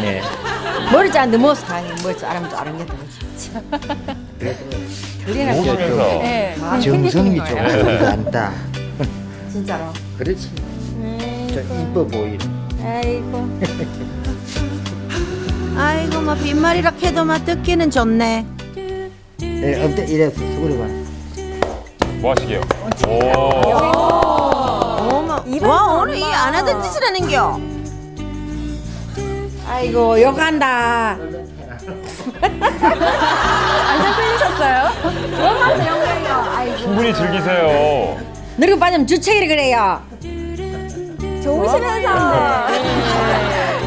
네. 머리 자는데 뭐 사니 머리 자르면 자른 게 되지. 들리나 웃으면서. 네. 정성이 좀 거예요. 들어간다. 진짜로. 그렇지. 음, 좀 이뻐 보이는. 아이고. 아이고 뭐 빈말이라 해도 막 듣기는 좋네. 예, 어때 이래 수그려 봐. 뭐 하시게요? 오. 어머, 와 오늘 이 안 하던 짓을 하는겨. 아이고 욕한다. 완전 풀리셨어요? 욕한다 욕해요. 아이고. 충분히 즐기세요. 늙어 빠지면 주책이라 그래요. 사람들.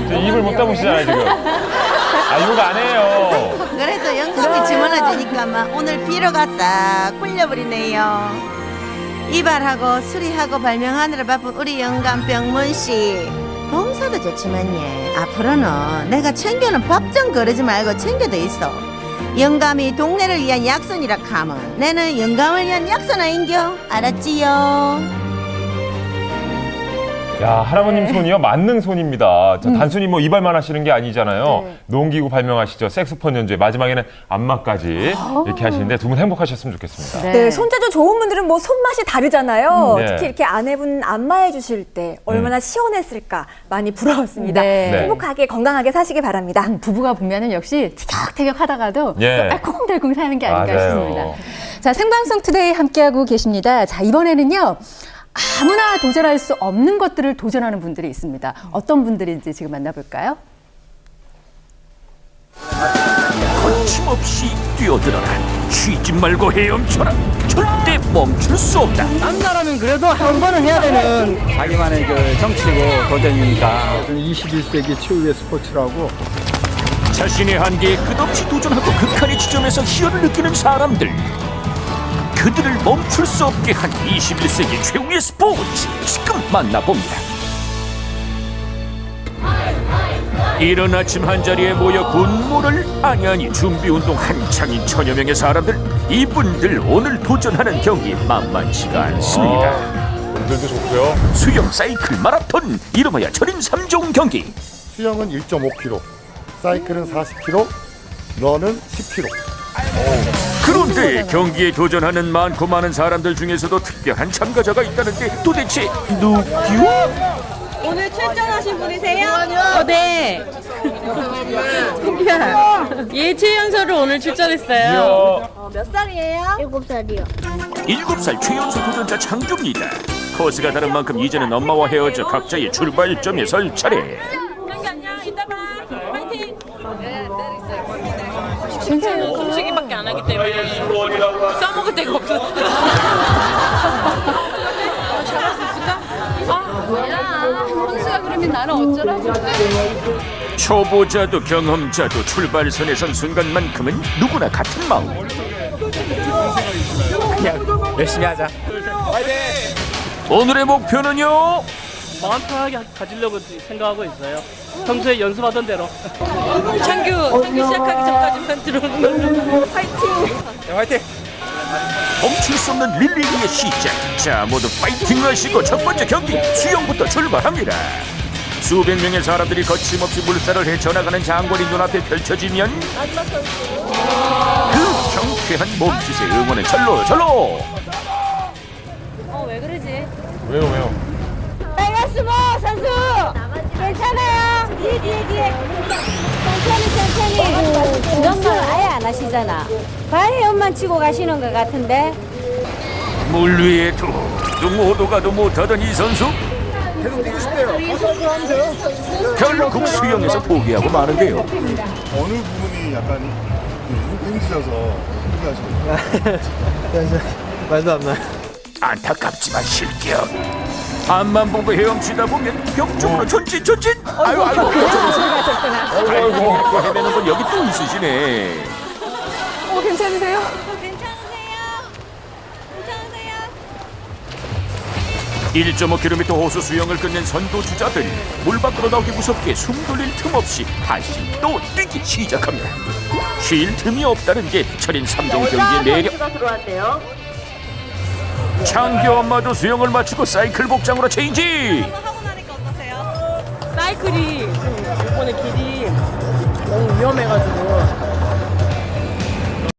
저 입을 못 다무시잖아요, 지금. 아, 욕 안 해요. 그래도 영감이 집어넣어주니까 막 오늘 비로가 싹 풀려버리네요. 이발하고 수리하고 발명하느라 바쁜 우리 영감 병문 씨. 봉사도 좋지만 예 앞으로는 내가 챙겨는 밥좀 거르지 말고 챙겨도 있어. 영감이 동네를 위한 약손이라 하면 내는 영감을 위한 약손 아인겨 알았지요? 야, 할아버님 손이요? 만능 손입니다. 자, 단순히 뭐 이발만 하시는 게 아니잖아요. 네. 농기구 발명하시죠. 색소폰 연주에 마지막에는 안마까지 이렇게 하시는데 두 분 행복하셨으면 좋겠습니다. 네, 손재주 좋은 분들은 뭐 손맛이 다르잖아요. 네. 특히 이렇게 아내분 안마해 주실 때 얼마나 시원했을까 많이 부러웠습니다. 네. 네. 행복하게 건강하게 사시기 바랍니다. 부부가 보면은 역시 티격태격 하다가도 예. 또 알콩달콩 사는 게 아닌가 맞아요. 싶습니다. 자, 생방송 투데이 함께하고 계십니다. 자, 이번에는요. 아무나 도전할 수 없는 것들을 도전하는 분들이 있습니다. 어떤 분들인지 지금 만나볼까요? 거침없이 뛰어들어라. 쉬지 말고 헤엄쳐라. 절대 멈출 수 없다. 남자라면 그래도 한 번은 해야 되는 자기만의 그 정치고 도전이니까. 21세기 최후의 스포츠라고. 자신의 한계에 끝없이 도전하고 극한의 지점에서 희열을 느끼는 사람들 그들을 멈출 수 없게 한 21세기 최후의 스포츠. 지금 만나봅니다. 이른 아침 한자리에 모여 군무를 아냐니 준비운동 한창인 천여 명의 사람들 이분들 오늘 도전하는 경기 만만치가 않습니다. 분들도 좋고요. 수영 사이클 마라톤 이름하여 철인 삼종 경기. 수영은 1.5km, 사이클은 40km, 런은 10km. 그런데 경기에 도전하는 많고 많은 사람들 중에서도 특별한 참가자가 있다는데 도대체 누구? 오늘 출전하신 분이세요? 어, 네. 예체연서를 오늘 출전했어요. 이야. 몇 살이에요? 일곱 살이요. 일곱 살 최연소 도전자 장규입니다 코스가 다른 만큼 이제는 엄마와 헤어져 각자의 출발점에 설 차례 경기 안녕. 이따 봐. 파이팅. 음식이밖에 안 하기 때문에 써먹을 데가 없어. 초보자도 경험자도 출발선에 선 순간만큼은 누구나 같은 마음. 그냥 열심히 하자. 오늘의 목표는요 마음 편하게 가지려고 생각하고 있어요. 평소에 연습하던 대로. 창규, 창규 시작하기 전까지만 들어오는 걸로. 화이팅! 멈출 수 없는 릴레이의 시작. 자, 모두 파이팅 하시고 첫 번째 경기 수영부터 출발합니다. 수백 명의 사람들이 거침없이 물살을 헤쳐나가는 장관이 눈앞에 펼쳐지면 그 경쾌한 몸짓에 응원은 절로 절로. 왜요, 왜요? 빨간스모 선수. 괜찮아요. 뒤에 뒤에 뒤에. 천천히 천천히. 부담도 아예 안 하시잖아. 바위엄만 치고 가시는 것 같은데. 물 위에 툭툭 모두 가도 못하던 이 선수 계속 뛰고 싶대요. 결국 수영에서 포기하고 마는데요. 어느 부분이 약간 힘드셔서 포기하시는 말도 안 나. 안타깝지만 실격. 앞만 보고 헤엄치다 보면 벽 쪽으로 전진 전진. 아유 아유 아이고 아이고 헤매는 건 여기 또 있으시네. 어, 괜찮으세요? 1.5km 호수 수영을 끝낸 선도주자들 물 밖으로 나오기 무섭게 숨 돌릴 틈 없이 다시 또 뛰기 시작합니다. 쉴 틈이 없다는 게 철인 3종 경기의 매력. 창규 엄마도 수영을 마치고 사이클 복장으로 체인지. 하고 나니까 어떠세요? 사이클이 이번에 길이 너무 위험해가지고